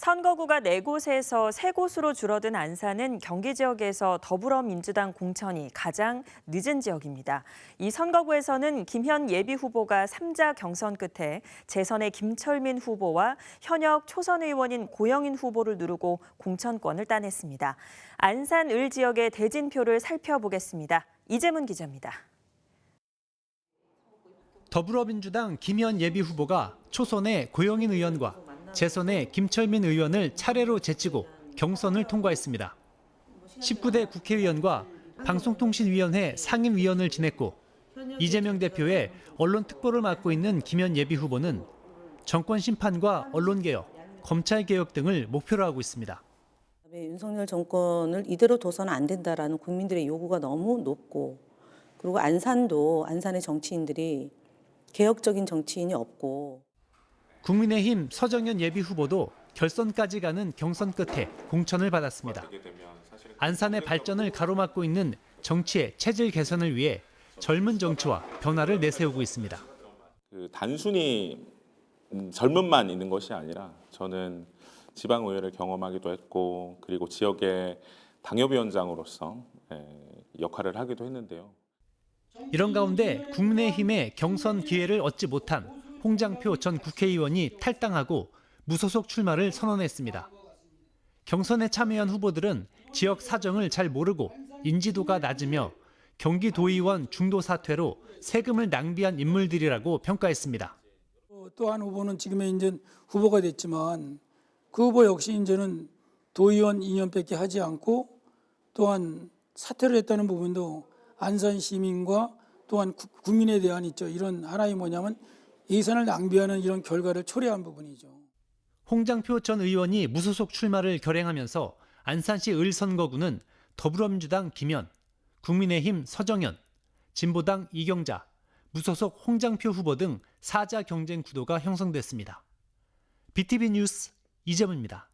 선거구가 네 곳에서 세 곳으로 줄어든 안산은 경기 지역에서 더불어민주당 공천이 가장 늦은 지역입니다. 이 선거구에서는 김현 예비 후보가 3자 경선 끝에 재선의 김철민 후보와 현역 초선 의원인 고영인 후보를 누르고 공천권을 따냈습니다. 안산 을 지역의 대진표를 살펴보겠습니다. 이재문 기자입니다. 더불어민주당 김현 예비 후보가 초선의 고영인 의원과 재선의 김철민 의원을 차례로 제치고 경선을 통과했습니다. 19대 국회의원과 방송통신위원회 상임위원을 지냈고 이재명 대표의 언론 특보를 맡고 있는 김현 예비 후보는 정권 심판과 언론개혁, 검찰개혁 등을 목표로 하고 있습니다. 윤석열 정권을 이대로 둬서는 안 된다라는 국민들의 요구가 너무 높고 그리고 안산도 안산의 정치인들이 개혁적인 정치인이 없고 국민의힘 서정현 예비 후보도 결선까지 가는 경선 끝에 공천을 받았습니다. 안산의 발전을 가로막고 있는 정치의 체질 개선을 위해 젊은 정치와 변화를 내세우고 있습니다. 그 단순히 음, 젊음만 있는 것이 아니라 저는 지방의회를 경험하기도 했고 그리고 지역의 당협위원장으로서 예, 역할을 하기도 했는데요. 이런 가운데 국민의힘의 경선 기회를 얻지 못한 홍장표 전 국회의원이 탈당하고 무소속 출마를 선언했습니다. 경선에 참여한 후보들은 지역 사정을 잘 모르고 인지도가 낮으며 경기도의원 중도 사퇴로 세금을 낭비한 인물들이라고 평가했습니다. 또한 후보는 지금의 이제 후보가 됐지만 그 후보 역시 이제는 도의원 2년밖에 하지 않고 또한 사퇴를 했다는 부분도 안산 시민과 또한 구- 국민에 대한 있죠 이런 하나의 뭐냐면 예산을 낭비하는 이런 결과를 초래한 부분이죠. 홍장표 전 의원이 무소속 출마를 결행하면서 안산시 을 선거구는 더불어민주당 김현, 국민의힘 서정현, 진보당 이경자, 무소속 홍장표 후보 등 사자 경쟁 구도가 형성됐습니다. BTV 뉴스 이재문입니다.